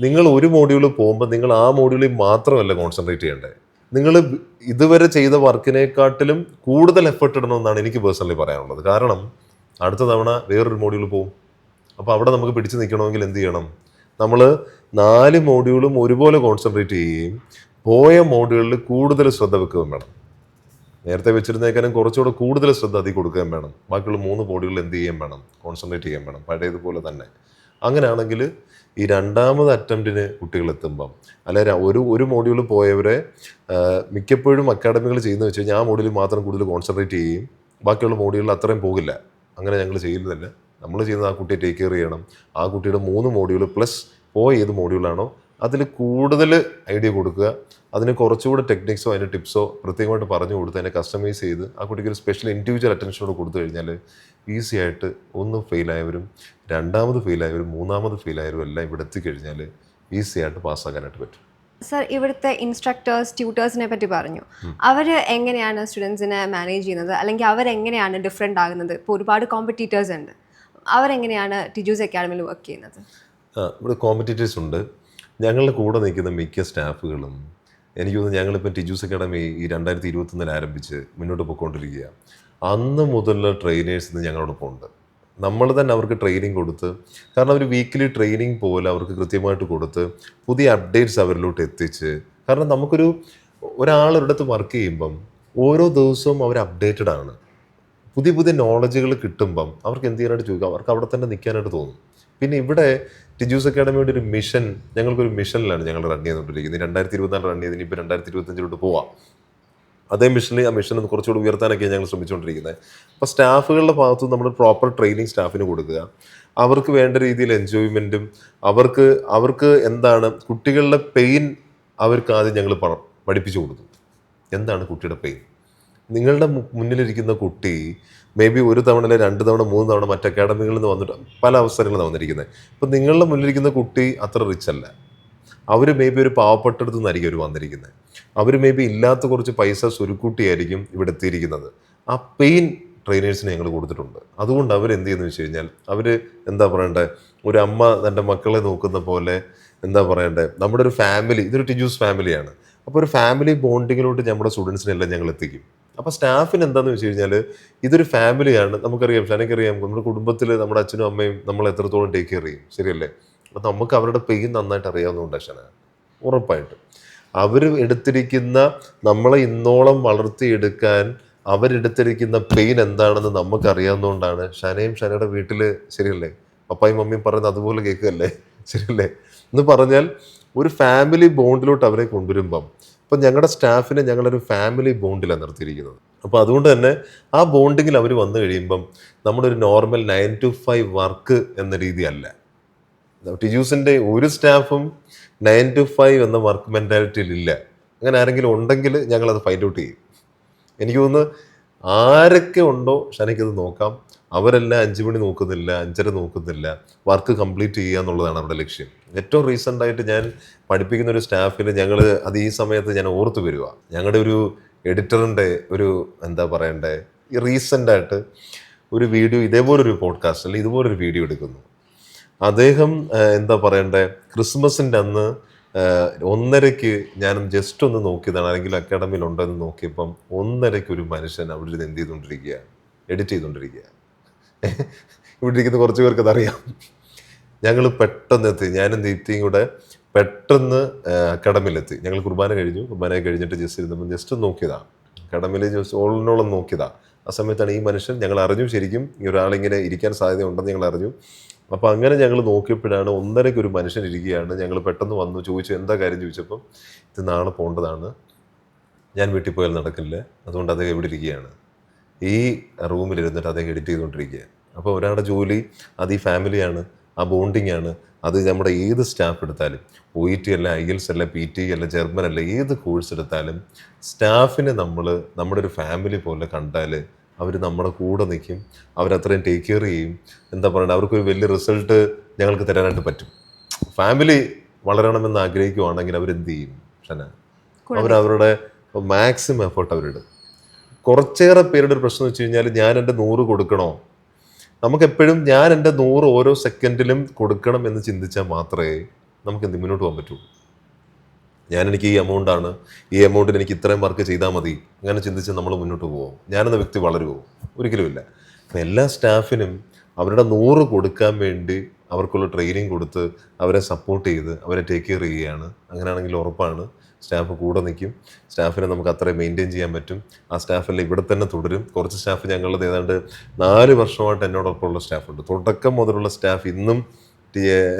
നിങ്ങൾ ഒരു മോഡ്യൂൾ പോകുമ്പോൾ നിങ്ങൾ ആ മോഡ്യൂളിൽ മാത്രമല്ല കോൺസെൻട്രേറ്റ് ചെയ്യേണ്ടത്. നിങ്ങൾ ഇതുവരെ ചെയ്ത വർക്കിനെക്കാട്ടിലും കൂടുതൽ എഫർട്ട് ഇടണമെന്നാണ് എനിക്ക് പേഴ്സണലി പറയാനുള്ളത്. കാരണം അടുത്ത തവണ വേറൊരു മോഡ്യൂൾ പോകും അപ്പോൾ അവിടെ നമുക്ക് പിടിച്ചു നിൽക്കണമെങ്കിൽ എന്ത് ചെയ്യണം? നമ്മൾ നാല് മോഡ്യൂളും ഒരുപോലെ കോൺസെൻട്രേറ്റ് ചെയ്യുകയും പോയ മോഡ്യൂളിൽ കൂടുതൽ ശ്രദ്ധ വെക്കുകയും വേണം. നേരത്തെ വെച്ചിരുന്നേക്കാനും കുറച്ചുകൂടെ കൂടുതൽ ശ്രദ്ധ അതിൽ കൊടുക്കുകയും വേണം. ബാക്കിയുള്ള മൂന്ന് മോഡ്യൂളിൽ എന്ത് ചെയ്യുകയും വേണം? കോൺസെൻട്രേറ്റ് ചെയ്യാൻ വേണം. പഴയതുപോലെ തന്നെ. അങ്ങനെയാണെങ്കിൽ ഈ രണ്ടാമത് അറ്റംപ്റ്റിന് കുട്ടികൾ എത്തുമ്പം അല്ലെ ഒരു ഒരു മോഡ്യൂൾ പോയവരെ മിക്കപ്പോഴും അക്കാഡമികൾ ചെയ്യുന്നത് വെച്ച് കഴിഞ്ഞാൽ ആ മോഡ്യൂളിൽ മാത്രം കൂടുതൽ കോൺസെൻട്രേറ്റ് ചെയ്യും. ബാക്കിയുള്ള മോഡ്യൂളിൽ അത്രയും പോകില്ല. അങ്ങനെ ഞങ്ങൾ ചെയ്യുന്നതല്ല. നമ്മൾ ചെയ്യുന്നത് ആ കുട്ടിയെ ടേക്ക് കെയർ ചെയ്യണം. ആ കുട്ടിയുടെ മൂന്ന് മോഡ്യൂൾ പ്ലസ് പോയ ഏത് മോഡ്യൂളാണോ അതിൽ കൂടുതൽ ഐഡിയ കൊടുക്കുക. അതിന് കുറച്ചുകൂടെ ടെക്നിക്സോ അതിന്റെ ടിപ്സോ പ്രത്യേകമായിട്ട് പറഞ്ഞു കൊടുത്ത് അതിനെ കസ്റ്റമൈസ് ചെയ്ത് ആ കുട്ടിക്ക് ഒരു സ്പെഷ്യൽ ഇൻഡിവിജ്വൽ അറ്റൻഷനോട് കൊടുത്തു കഴിഞ്ഞാൽ ഈസി ആയിട്ട് ഒന്ന് ഫെയിലായവരും രണ്ടാമത് ഫെയിലായവരും മൂന്നാമത് ഫെയിലായവരും എല്ലാം ഇവിടെ എത്തിക്കഴിഞ്ഞാൽ ഈസി ആയിട്ട് പാസ്സാക്കാനായിട്ട് പറ്റും. സർ ഇവിടുത്തെ ഇൻസ്ട്രക്ടേഴ്സ് ട്യൂട്ടേഴ്സിനെ പറ്റി പറഞ്ഞു. അവർ എങ്ങനെയാണ് സ്റ്റുഡൻസിനെ മാനേജ് ചെയ്യുന്നത്? അല്ലെങ്കിൽ അവരെങ്ങനെയാണ് ഡിഫറെന്റ് ആകുന്നത്? ഇപ്പോൾ ഒരുപാട് കോമ്പറ്റീറ്റേഴ്സ് ഉണ്ട്. അവരെങ്ങനെയാണ് ടിജൂസ് അക്കാഡമിയിൽ വർക്ക് ചെയ്യുന്നത്? ഇവിടെ കോമ്പറ്റീറ്റേഴ്സ് ഉണ്ട്. ഞങ്ങളുടെ കൂടെ നിൽക്കുന്ന മിക്ക സ്റ്റാഫുകളും എനിക്ക് തോന്നുന്നു ഞങ്ങളിപ്പോൾ ടിജൂസ് അക്കാഡമി ഈ രണ്ടായിരത്തി ഇരുപത്തൊന്നിൽ ആരംഭിച്ച് മുന്നോട്ട് പോയിക്കൊണ്ടിരിക്കുക. അന്ന് മുതലുള്ള ട്രെയിനേഴ്സ് ഇന്ന് ഞങ്ങളോടൊപ്പം ഉണ്ട്. നമ്മൾ തന്നെ അവർക്ക് ട്രെയിനിങ് കൊടുത്ത് കാരണം അവർ വീക്കിലി ട്രെയിനിങ് പോലെ അവർക്ക് കൃത്യമായിട്ട് കൊടുത്ത് പുതിയ അപ്ഡേറ്റ്സ് അവരിലോട്ട് എത്തിച്ച് കാരണം നമുക്കൊരു ഒരാളൊരിടത്ത് വർക്ക് ചെയ്യുമ്പം ഓരോ ദിവസവും അവർ അപ്ഡേറ്റഡ് ആണ്. പുതിയ പുതിയ നോളജുകൾ കിട്ടുമ്പം അവർക്ക് എന്ത് ചെയ്യാനായിട്ട് ചോദിക്കാം? അവർക്ക് അവിടെ തന്നെ നിൽക്കാനായിട്ട് തോന്നും. പിന്നെ ഇവിടെ ടിജൂസ് അക്കാഡമിയുടെ ഒരു മിഷൻ ഞങ്ങൾക്കൊരു മിഷനിലാണ് ഞങ്ങൾ റൺ ചെയ്തുകൊണ്ടിരിക്കുന്നത്. രണ്ടായിരത്തി ഇരുപത്തിനാല് റൺ ചെയ്തിന് ഇപ്പോൾ രണ്ടായിരത്തി ഇരുപത്തഞ്ചിലോട്ട് പോവാം. അതേ മിഷനിൽ ആ മിഷൻ ഒന്ന് കുറച്ചുകൂടി ഉയർത്താനൊക്കെ ഞങ്ങൾ ശ്രമിച്ചുകൊണ്ടിരിക്കുന്നത്. അപ്പോൾ സ്റ്റാഫുകളുടെ ഭാഗത്ത് നമ്മൾ പ്രോപ്പർ ട്രെയിനിങ് സ്റ്റാഫിന് കൊടുക്കുക. അവർക്ക് വേണ്ട രീതിയിൽ എൻജോയ്മെന്റും അവർക്ക് അവർക്ക് എന്താണ് കുട്ടികളുടെ പെയിൻ അവർക്ക് ആദ്യം ഞങ്ങൾ പഠിപ്പിച്ചു കൊടുക്കും എന്താണ് കുട്ടിയുടെ പെയിൻ നിങ്ങളുടെ മുന്നിലിരിക്കുന്ന കുട്ടി മേ ബി ഒരു തവണ അല്ലെങ്കിൽ രണ്ട് തവണ മൂന്ന് തവണ മറ്റ് അക്കാഡമികളിൽ നിന്ന് വന്നിട്ട് പല അവസരങ്ങളിൽ വന്നിരിക്കുന്നത് ഇപ്പം നിങ്ങളുടെ മുന്നിലിരിക്കുന്ന കുട്ടി അത്ര റിച്ച് അല്ല. അവർ മേ ബി ഒരു പാവപ്പെട്ടടുത്ത് നിന്നായിരിക്കും അവർ വന്നിരിക്കുന്നത് അവർ മേ ബി ഇല്ലാത്ത കുറച്ച് പൈസ സുരുക്കൂട്ടിയായിരിക്കും ഇവിടെ എത്തിയിരിക്കുന്നത്. ആ പെയിൻ ട്രെയിനേഴ്സിന് ഞങ്ങൾ കൊടുത്തിട്ടുണ്ട്. അതുകൊണ്ട് അവർ എന്ത് ചെയ്യുന്നു വെച്ച് കഴിഞ്ഞാൽ അവർ എന്താ പറയണ്ടേ ഒരു അമ്മ തന്റെ മക്കളെ നോക്കുന്ന പോലെ എന്താ പറയണ്ടേ നമ്മുടെ ഒരു ഫാമിലി ഇതൊരു ടിജൂസ് ഫാമിലിയാണ് അപ്പോൾ ഒരു ഫാമിലി ബോണ്ടിങ്ങിലോട്ട് നമ്മുടെ സ്റ്റുഡൻസിനെല്ലാം ഞങ്ങൾ എത്തിക്കും. അപ്പോൾ സ്റ്റാഫിന് എന്താണെന്ന് വെച്ച് കഴിഞ്ഞാൽ ഇതൊരു ഫാമിലിയാണ് നമുക്കറിയാം ഷാനക്കറിയാം. നമ്മുടെ കുടുംബത്തിൽ നമ്മുടെ അച്ഛനും അമ്മയും നമ്മൾ എത്രത്തോളം ടേക്ക് കെയർ ചെയ്യും. ശരിയല്ലേ? അപ്പം നമുക്ക് അവരുടെ പെയിൻ നന്നായിട്ട് അറിയാവുന്നതുകൊണ്ട് ഷന. ഉറപ്പായിട്ടും. അവർ എടുത്തിരിക്കുന്ന നമ്മളെ ഇന്നോളം വളർത്തിയെടുക്കാൻ അവരെടുത്തിരിക്കുന്ന പെയിൻ എന്താണെന്ന് നമുക്ക് അറിയാവുന്നതുകൊണ്ടാണ് ഷനയും ഷനയുടെ വീട്ടിൽ ശരിയല്ലേ? പപ്പായും മമ്മിയും പറയുന്നത് അതുപോലെ കേൾക്കുകയല്ലേ? ശരിയല്ലേ? എന്ന് പറഞ്ഞാൽ ഒരു ഫാമിലി ബോണ്ടിലോട്ട് അവരെ കൊണ്ടുവരുമ്പം ഇപ്പം ഞങ്ങളുടെ സ്റ്റാഫിനെ ഞങ്ങളൊരു ഫാമിലി ബോണ്ടിലാണ് നിർത്തിയിരിക്കുന്നത്. അപ്പോൾ അതുകൊണ്ട് തന്നെ ആ ബോണ്ടിങ്ങിൽ അവർ വന്നു കഴിയുമ്പം നമ്മുടെ ഒരു normal nine to five work എന്ന രീതിയല്ല. ടിജൂസിന്റെ ഒരു സ്റ്റാഫും നയൻ ടു ഫൈവ് എന്ന വർക്ക് മെന്റാലിറ്റിയിൽ ഇല്ല അങ്ങനെ ആരെങ്കിലും ഉണ്ടെങ്കിൽ ഞങ്ങളത് ഫൈൻഡ് ഔട്ട് ചെയ്യും. എനിക്ക് തോന്നുന്നു ആരൊക്കെ ഉണ്ടോ ഷനിക്കത് നോക്കാം. അവരെല്ലാം അഞ്ച് മണി നോക്കുന്നില്ല അഞ്ചര നോക്കുന്നില്ല. വർക്ക് കംപ്ലീറ്റ് ചെയ്യുക എന്നുള്ളതാണ് അവരുടെ ലക്ഷ്യം. ഏറ്റവും റീസെന്റ് ആയിട്ട് ഞാൻ പഠിപ്പിക്കുന്ന ഒരു സ്റ്റാഫിൽ ഞങ്ങൾ അത് ഈ സമയത്ത് ഞാൻ ഓർത്തു വരിക. ഞങ്ങളുടെ ഒരു എഡിറ്ററിന്റെ ഒരു എന്താ പറയണ്ടേ ഈ റീസെന്റ് ഒരു വീഡിയോ ഇതേപോലൊരു പോഡ്കാസ്റ്റിൽ ഇതുപോലൊരു വീഡിയോ എടുക്കുന്നു. അദ്ദേഹം എന്താ പറയണ്ടേ ക്രിസ്മസിന്റെ അന്ന് ഒന്നരയ്ക്ക് ഞാൻ ജസ്റ്റ് ഒന്ന് നോക്കിയതാണ്. അല്ലെങ്കിൽ അക്കാഡമിയിൽ ഉണ്ടോ എന്ന് നോക്കിയപ്പം ഒന്നരയ്ക്ക് ഒരു മനുഷ്യൻ അവിടെ ഇരുന്ന് എന്ത് ചെയ്തുകൊണ്ടിരിക്കുക എഡിറ്റ് ചെയ്തുകൊണ്ടിരിക്കുക ഇവിടെ ഇരിക്കുന്ന കുറച്ച് പേർക്ക് അതറിയാം. ഞങ്ങൾ പെട്ടെന്ന് എത്തി ഞാനും ദീപ്തിയും കൂടെ പെട്ടെന്ന് അക്കാഡമിയിലെത്തി ഞങ്ങൾ കുർബാന കഴിഞ്ഞു. കുർബാന കഴിഞ്ഞിട്ട് ജസ്റ്റ് ഇരുന്നപ്പോൾ ജസ്റ്റ് നോക്കിയതാണ് അക്കാഡമിയിൽ ജസ്റ്റ് ഓളിനോളം നോക്കിയതാ. ആ സമയത്താണ് ഈ മനുഷ്യൻ ഞങ്ങൾ അറിഞ്ഞു ശരിക്കും. ഈ ഒരാളിങ്ങനെ ഇരിക്കാൻ സാധ്യത ഉണ്ടെന്ന് ഞങ്ങൾ അറിഞ്ഞു. അപ്പോൾ അങ്ങനെ ഞങ്ങൾ നോക്കിയപ്പോഴാണ് ഒന്നരയ്ക്ക് ഒരു മനുഷ്യൻ ഇരിക്കുകയാണ്. ഞങ്ങൾ പെട്ടെന്ന് വന്നു. ചോദിച്ചു എന്താ കാര്യം? ചോദിച്ചപ്പം ഇത് നാളെ പോകേണ്ടതാണ് ഞാൻ വീട്ടിൽ പോയാൽ നടക്കില്ല? അതുകൊണ്ട് അദ്ദേഹം എവിടെ ഇരിക്കുകയാണ്. ഈ റൂമിലിരുന്നിട്ട് അദ്ദേഹം എഡിറ്റ് ചെയ്തുകൊണ്ടിരിക്കുക അപ്പോൾ ഒരാളുടെ ജോലി അത് ഈ ഫാമിലിയാണ് ആ ബോണ്ടിങ് ആണ് അത് നമ്മുടെ ഏത് സ്റ്റാഫ് എടുത്താലും ഒ ഇ ടി അല്ല ഐ എൽസ് അല്ല പി ടി അല്ല ജർമ്മൻ അല്ല ഏത് കോഴ്സ് എടുത്താലും സ്റ്റാഫിനെ നമ്മൾ നമ്മുടെ ഒരു ഫാമിലി പോലെ കണ്ടാൽ അവർ നമ്മുടെ കൂടെ നിൽക്കും അവരത്രയും ടേക്ക് കെയർ ചെയ്യും. എന്താ പറയുക അവർക്കൊരു വലിയ റിസൾട്ട് ഞങ്ങൾക്ക് തരാനായിട്ട് പറ്റും. ഫാമിലി വളരണമെന്ന് ആഗ്രഹിക്കുവാണെങ്കിൽ അവരെന്ത് ചെയ്യും? ഷന? അവരുടെ മാക്സിമം എഫേർട്ട് അവരിടും. കുറച്ചേറെ പേരുടെ ഒരു പ്രശ്നം വെച്ച് കഴിഞ്ഞാൽ ഞാൻ എന്റെ നൂറ് കൊടുക്കണോ? നമുക്കെപ്പോഴും ഞാൻ എന്റെ നൂറ് ഓരോ സെക്കൻഡിലും കൊടുക്കണം എന്ന് ചിന്തിച്ചാൽ മാത്രമേ നമുക്ക് എന്ത് മുന്നോട്ട് പോകാൻ പറ്റുള്ളൂ ഞാൻ എനിക്ക് ഈ എമൗണ്ട് ആണ്. ഈ എമൗണ്ടിന് എനിക്ക് ഇത്രയും വർക്ക് ചെയ്താൽ മതി. അങ്ങനെ ചിന്തിച്ച് നമ്മൾ മുന്നോട്ട് പോകും. ഞാനെന്ന വ്യക്തി വളരുമോ ഒരിക്കലുമില്ല അപ്പം എല്ലാ സ്റ്റാഫിനും അവരുടെ നൂറ് കൊടുക്കാൻ വേണ്ടി അവർക്കുള്ള ട്രെയിനിങ് കൊടുത്ത് അവരെ സപ്പോർട്ട് ചെയ്ത് അവരെ ടേക്ക് കെയർ ചെയ്യുകയാണ്. അങ്ങനെയാണെങ്കിൽ ഉറപ്പാണ്. സ്റ്റാഫ് കൂടെ നിൽക്കും. സ്റ്റാഫിനെ നമുക്ക് അത്രയും മെയിന്റെയിൻ ചെയ്യാൻ പറ്റും. ആ സ്റ്റാഫെല്ലാം ഇവിടെ തന്നെ തുടരും. കുറച്ച് സ്റ്റാഫ് ഞങ്ങളുടെ ഏതാണ്ട് നാല് വർഷമായിട്ട് എന്നോടൊപ്പം ഉള്ള സ്റ്റാഫുണ്ട്. തുടക്കം മുതലുള്ള സ്റ്റാഫ് ഇന്നും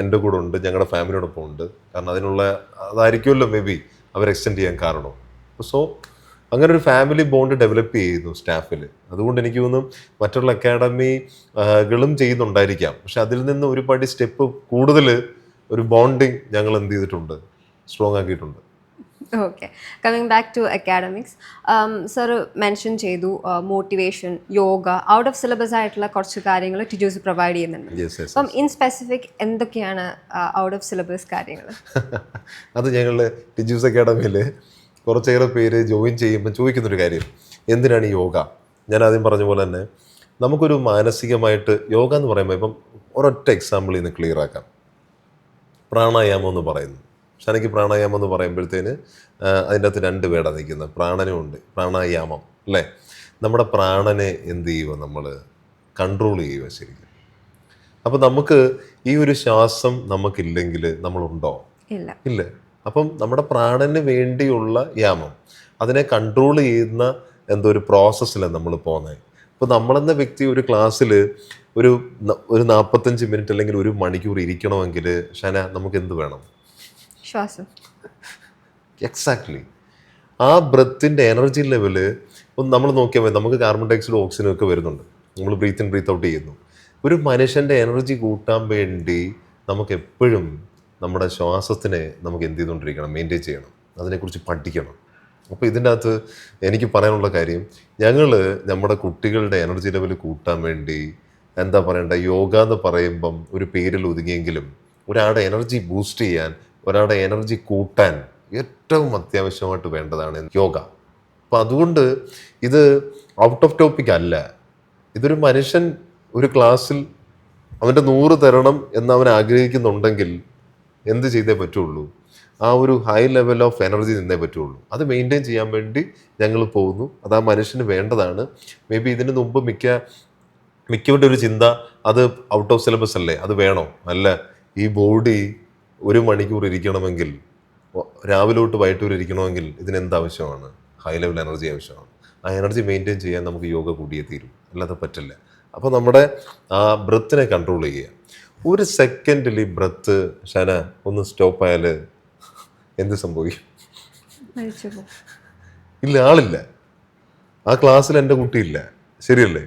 എന്റെ കൂടെ ഉണ്ട്. ഞങ്ങളുടെ ഫാമിലിയോടൊപ്പം ഉണ്ട്. കാരണം അതിനുള്ള അതായിരിക്കുമല്ലോ മേ ബി അവർ എക്സ്റ്റെൻഡ് ചെയ്യാൻ കാരണം. സോ അങ്ങനെ ഒരു ഫാമിലി ബോണ്ട് ഡെവലപ്പ് ചെയ്യുന്നു സ്റ്റാഫിൽ അതുകൊണ്ട് എനിക്ക് തോന്നുന്നു മറ്റുള്ള അക്കാഡമികളും ചെയ്യുന്നുണ്ടായിരിക്കാം. പക്ഷെ അതിൽ നിന്ന് ഒരുപാട് പടി സ്റ്റെപ്പ് കൂടുതൽ ഒരു ബോണ്ടിങ് ഞങ്ങൾ എന്ത് ചെയ്തിട്ടുണ്ട്? സ്ട്രോങ് ആക്കിയിട്ടുണ്ട്. Okay coming back to academics sir mention ചെയ്തു motivation yoga out of syllabus ആയിട്ടുള്ള കുറച്ച് കാര്യങ്ങൾ ടീച്ചേഴ്സ് പ്രൊവൈഡ് ചെയ്യുന്നുണ്ട്. അപ്പം ഇൻ സ്പെസിഫിക് എന്തൊക്കെയാണ് ഔട്ട് ഓഫ് സിലബസ് കാര്യങ്ങൾ? അത് ഞങ്ങൾ ടീച്ചേഴ്സ് അക്കാഡമിയിൽ കുറച്ചേറെ പേര് ജോയിൻ ചെയ്യുമ്പോൾ ചോദിക്കുന്നൊരു കാര്യം. എന്തിനാണ് യോഗ ഞാൻ ആദ്യം പറഞ്ഞ പോലെ തന്നെ നമുക്കൊരു മാനസികമായിട്ട് യോഗ എന്ന് പറയുമ്പോൾ ഇപ്പം ഒരൊറ്റ എക്സാമ്പിൾ ഇന്ന് ക്ലിയർ ആക്കാം. പ്രാണായാമം എന്ന് പറയുന്നു എനിക്ക് പ്രാണായാമം എന്ന് പറയുമ്പോഴത്തേന് അതിന്റെ അകത്ത് രണ്ട് പേടാണ് നിൽക്കുന്നത് പ്രാണനും ഉണ്ട്. പ്രാണായാമം അല്ലേ? നമ്മുടെ പ്രാണനെ എന്ത് ചെയ്യുക നമ്മൾ കൺട്രോൾ ചെയ്യുക ശരിക്കും? അപ്പോൾ നമുക്ക് ഈ ഒരു ശ്വാസം നമുക്കില്ലെങ്കിൽ നമ്മളുണ്ടോ? ഇല്ല. ഇല്ല. അപ്പം നമ്മുടെ പ്രാണന് വേണ്ടിയുള്ള യാമം അതിനെ കൺട്രോൾ ചെയ്യുന്ന എന്തോ ഒരു പ്രോസസ്സിലാണ് നമ്മൾ പോകുന്നത് ഇപ്പോൾ നമ്മളെന്ന വ്യക്തി ഒരു ക്ലാസ്സിൽ ഒരു ഒരു നാൽപ്പത്തഞ്ച് മിനിറ്റ് അല്ലെങ്കിൽ ഒരു മണിക്കൂർ ഇരിക്കണമെങ്കിൽ ഷന നമുക്ക് എന്ത് വേണം? ശ്വാസം. എക്സാക്ട്ലി ആ ബ്രത്തിന്റെ എനർജി ലെവൽ ഒന്ന് നമ്മൾ നോക്കിയാൽ മതി. നമുക്ക് കാർബൺ ഡയോക്സൈഡ് ഓക്സിജനും ഒക്കെ വരുന്നുണ്ട്. നമ്മൾ ബ്രീത്ത് ഇൻ ബ്രീത്ത് ഔട്ട് ചെയ്യുന്നു. ഒരു മനുഷ്യന്റെ എനർജി കൂട്ടാൻ വേണ്ടി നമുക്ക് എപ്പോഴും നമ്മുടെ ശ്വാസത്തിനെ നമുക്ക് എന്ത് ചെയ്തുകൊണ്ടിരിക്കണം? മെയിന്റെയിൻ ചെയ്യണം. അതിനെക്കുറിച്ച് പഠിക്കണം. അപ്പോൾ ഇതിന്റെ അകത്ത് എനിക്ക് പറയാനുള്ള കാര്യം ഞങ്ങൾ നമ്മുടെ കുട്ടികളുടെ എനർജി ലെവൽ കൂട്ടാൻ വേണ്ടി എന്താ പറയണ്ട? യോഗ എന്ന് പറയുമ്പം ഒരു പേരിൽ ഒതുങ്ങിയെങ്കിലും ഒരാളുടെ എനർജി ബൂസ്റ്റ് ചെയ്യാൻ ഒരാളുടെ എനർജി കൂട്ടാൻ ഏറ്റവും അത്യാവശ്യമായിട്ട് വേണ്ടതാണ് യോഗ. അപ്പം അതുകൊണ്ട് ഇത് ഔട്ട് ഓഫ് ടോപ്പിക് അല്ല. ഇതൊരു മനുഷ്യൻ ഒരു ക്ലാസ്സിൽ അവന്റെ നൂറ് തരണം എന്ന് അവൻ ആഗ്രഹിക്കുന്നുണ്ടെങ്കിൽ എന്ത് ചെയ്തേ പറ്റുള്ളൂ? ആ ഒരു ഹൈ ലെവൽ ഓഫ് എനർജി നിന്നേ പറ്റുള്ളൂ. അത് മെയിന്റെയിൻ ചെയ്യാൻ വേണ്ടി ഞങ്ങൾ പോകുന്നു. അത് ആ മനുഷ്യന് വേണ്ടതാണ്. മേ ബി ഇതിന് മുമ്പ് മിക്ക മിക്കവരുടെ ഒരു ചിന്ത അത് ഔട്ട് ഓഫ് സിലബസ് അല്ലേ? അത് വേണോ? അല്ല. ഈ ബോഡി ഒരു മണിക്കൂർ ഇരിക്കണമെങ്കിൽ രാവിലെ തൊട്ട് വൈകിട്ട് വരെ ഇരിക്കണമെങ്കിൽ ഇതിനെന്ത് ആവശ്യമാണ്? ഹൈ ലെവൽ എനർജി ആവശ്യമാണ്. ആ എനർജി മെയിന്റെയിൻ ചെയ്യാൻ നമുക്ക് യോഗ കൂടിയേ തീരും. അല്ലാതെ പറ്റില്ല. അപ്പോൾ നമ്മുടെ ആ ബ്രത്തിനെ കൺട്രോൾ ചെയ്യുക. ഒരു സെക്കൻഡിൽ ഈ ബ്രത്ത് ശന ഒന്ന് സ്റ്റോപ്പ് ആയാൽ എന്ത് സംഭവിക്കും? ഇല്ല ആളില്ല. ആ ക്ലാസ്സിൽ എന്റെ കുട്ടിയില്ല. ശരിയല്ലേ?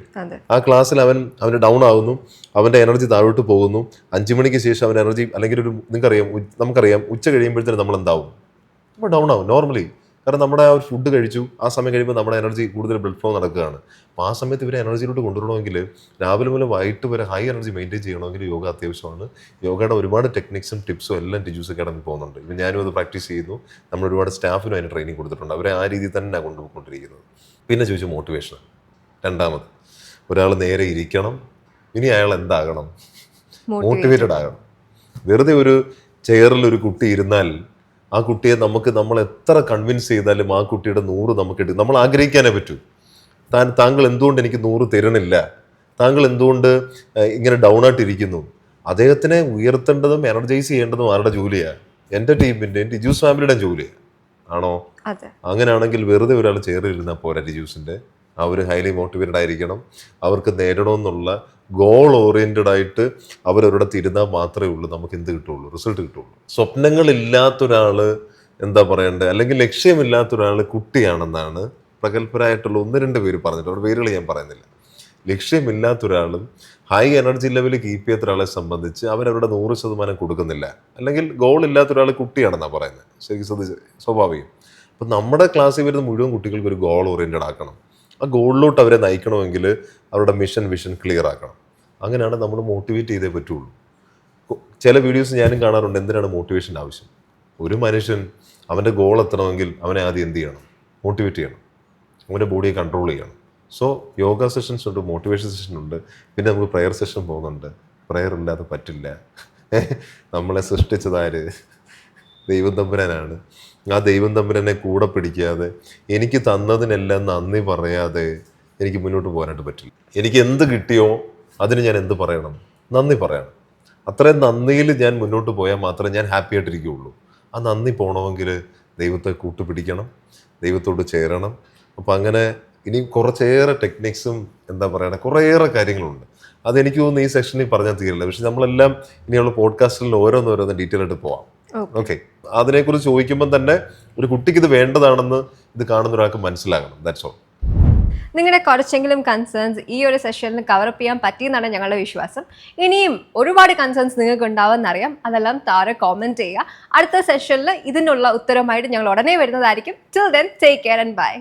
ആ ക്ലാസ്സിൽ അവൻ അവന് ഡൗൺ ആകുന്നു അവന്റെ എനർജി താഴോട്ട് പോകുന്നു. അഞ്ചു മണിക്ക് ശേഷം അവൻ എനർജി അല്ലെങ്കിൽ ഒരു നിങ്ങൾക്കറിയാം നമുക്കറിയാം ഉച്ച കഴിയുമ്പോഴത്തേനും നമ്മൾ എന്താവും? നമ്മൾ ഡൗൺ ആവും നോർമലി കാരണം നമ്മുടെ ആ ഒരു ഫുഡ് കഴിച്ചു ആ സമയം കഴിയുമ്പോൾ നമ്മുടെ എനർജി കൂടുതൽ ബ്ലഡ് ഫ്ലോ നടക്കുകയാണ്. അപ്പോൾ ആ സമയത്ത് ഇവരെ എനർജിയിലോട്ട് കൊണ്ടുവരണമെങ്കിൽ രാവിലെ മുതൽ വൈകിട്ട് വരെ ഹൈ എനർജി മെയിന്റെയിൻ ചെയ്യണമെങ്കിൽ യോഗ അത്യാവശ്യമാണ്. യോഗയുടെ ഒരുപാട് ടെക്നിക്സും ടിപ്സും എല്ലാം ടിജൂസ് അക്കാഡമി പോകുന്നുണ്ട്. ഇപ്പം ഞാനും അത് പ്രാക്ടീസ് ചെയ്യുന്നു. നമ്മൾ ഒരുപാട് സ്റ്റാഫിനും അതിന് ട്രെയിനിങ് കൊടുത്തിട്ടുണ്ട്. അവരെ ആ രീതിയിൽ തന്നെ കൊണ്ടുപോയിക്കൊണ്ടിരിക്കുന്നത്. പിന്നെ ചോദിച്ചു മോട്ടിവേഷൻ രണ്ടാമത് ഒരാൾ നേരെ ഇരിക്കണം ഇനി അയാൾ എന്താകണം? മോട്ടിവേറ്റഡ് ആകണം. വെറുതെ ഒരു ചെയറിൽ ഒരു കുട്ടി ഇരുന്നാൽ ആ കുട്ടിയെ നമുക്ക് നമ്മൾ എത്ര കൺവിൻസ് ചെയ്താലും ആ കുട്ടിയുടെ നൂറ് നമുക്ക് എടുക്കും നമ്മൾ ആഗ്രഹിക്കാനേ പറ്റൂ. താൻ താങ്കൾ എന്തുകൊണ്ട് എനിക്ക് നൂറ് തരണില്ല താങ്കൾ എന്തുകൊണ്ട് ഇങ്ങനെ ഡൗൺ ആയിട്ടിരിക്കുന്നു അദ്ദേഹത്തിനെ ഉയർത്തേണ്ടതും എനർജൈസ് ചെയ്യേണ്ടതും ആരുടെ ജോലിയാണ് എന്റെ ടീമിന്റെയും ടിജൂസ് ഫാമിലിയുടെ ജോലിയാണ് ആണോ? അങ്ങനെയാണെങ്കിൽ വെറുതെ ഒരാൾ ചേറിയിരുന്നാൽ പോരാ ടിജൂസിന്റെ അവർ ഹൈലി മോട്ടിവേറ്റഡ് ആയിരിക്കണം. അവർക്ക് നേടണമെന്നുള്ള ഗോൾ ഓറിയന്റഡ് ആയിട്ട് അവരൊരിടത്ത് ഇരുന്നാൽ മാത്രമേ ഉള്ളൂ. നമുക്ക് എന്ത് കിട്ടുള്ളൂ? റിസൾട്ട് കിട്ടുള്ളൂ. സ്വപ്നങ്ങളില്ലാത്ത ഒരാൾ എന്താ പറയണ്ടേ? അല്ലെങ്കിൽ ലക്ഷ്യമില്ലാത്ത ഒരാൾ കുട്ടിയാണെന്നാണ് പ്രഗത്ഭരായിട്ടുള്ള ഒന്ന് രണ്ട് പേര് പറഞ്ഞിട്ട് അവരുടെ പേരുകൾ ഞാൻ പറയുന്നില്ല. ലക്ഷ്യമില്ലാത്ത ഒരാളും ഹൈ എനർജി ലെവൽ കീപ്പ് ചെയ്യാത്ത ഒരാളെ സംബന്ധിച്ച് അവരവരുടെ നൂറ് ശതമാനം കൊടുക്കുന്നില്ല. അല്ലെങ്കിൽ ഗോൾ ഇല്ലാത്ത ഒരാൾ കുട്ടിയാണെന്നാണ് പറയുന്നത്. ശരിക്കും സ്വാഭാവികം. അപ്പം നമ്മുടെ ക്ലാസ്സിൽ വരുന്ന മുഴുവൻ കുട്ടികൾക്ക് ഒരു ഗോൾ ഓറിയന്റഡ് ആക്കണം. ആ ഗോളിലോട്ട് അവരെ നയിക്കണമെങ്കിൽ അവരുടെ മിഷൻ വിഷൻ ക്ലിയർ ആക്കണം. അങ്ങനെയാണ് നമ്മൾ മോട്ടിവേറ്റ് ചെയ്തേ പറ്റുള്ളൂ. ചില വീഡിയോസ് ഞാനും കാണാറുണ്ട് എന്തിനാണ് മോട്ടിവേഷൻ ആവശ്യം? ഒരു മനുഷ്യൻ അവന്റെ ഗോൾ എത്തണമെങ്കിൽ അവനെ ആദ്യം എന്ത് ചെയ്യണം? മോട്ടിവേറ്റ് ചെയ്യണം. അവന്റെ ബോഡിയെ കൺട്രോൾ ചെയ്യണം. സോ യോഗ സെഷൻസ് ഉണ്ട് മോട്ടിവേഷൻ സെഷൻ ഉണ്ട്. പിന്നെ നമുക്ക് പ്രെയർ സെഷൻ പോകുന്നുണ്ട്. പ്രെയർ ഇല്ലാതെ പറ്റില്ല. നമ്മളെ സൃഷ്ടിച്ചതാര് ദൈവം തമ്പുരാനാണ്. ആ ദൈവം തമ്പുരാനെ കൂടെ പിടിക്കാതെ എനിക്ക് തന്നതിനെല്ലാം നന്ദി പറയാതെ എനിക്ക് മുന്നോട്ട് പോകാനായിട്ട് പറ്റില്ല. എനിക്ക് എന്ത് കിട്ടിയോ അതിന് ഞാൻ എന്ത് പറയണം? നന്ദി പറയണം. അത്രയും നന്ദിയിൽ ഞാൻ മുന്നോട്ട് പോയാൽ മാത്രമേ ഞാൻ ഹാപ്പി ആയിട്ടിരിക്കുകയുള്ളൂ. ആ നന്ദി പോകണമെങ്കിൽ ദൈവത്തെ കൂട്ടുപിടിക്കണം ദൈവത്തോട് ചേരണം. അപ്പോൾ അങ്ങനെ ഇനി കുറച്ചേറെ ടെക്നിക്സും എന്താ പറയുക കുറേയേറെ കാര്യങ്ങളുണ്ട്. അതെനിക്ക് തോന്നുന്നു ഈ സെക്ഷനിൽ പറഞ്ഞാൽ തീരില്ല. പക്ഷെ നമ്മളെല്ലാം ഇനിയുള്ള പോഡ്കാസ്റ്റിൽ ഓരോന്നോരോന്ന് ഡീറ്റെയിൽ ആയിട്ട് പോവാം. ഓക്കെ അതിനെക്കുറിച്ച് ചോദിക്കുമ്പോൾ തന്നെ ഒരു കുട്ടിക്ക് ഇത് വേണ്ടതാണെന്ന് ഇത് കാണുന്ന ഒരാൾക്ക് മനസ്സിലാകണം. ദാറ്റ്സ് ഓൾ നിങ്ങളുടെ കുറച്ചെങ്കിലും കൺസേൺസ് ഈ ഒരു സെഷനിൽ കവറപ്പ് ചെയ്യാൻ പറ്റിയെന്നാണ് ഞങ്ങളുടെ വിശ്വാസം. ഇനിയും ഒരുപാട് കൺസേൺസ് നിങ്ങൾക്ക് ഉണ്ടാവുമെന്നറിയാം അതെല്ലാം താഴെ കോമെന്റ് ചെയ്യുക. അടുത്ത സെഷനിൽ ഇതിനുള്ള ഉത്തരവുമായിട്ട് ഞങ്ങൾ ഉടനെ വരുന്നതായിരിക്കും. Till then take care and bye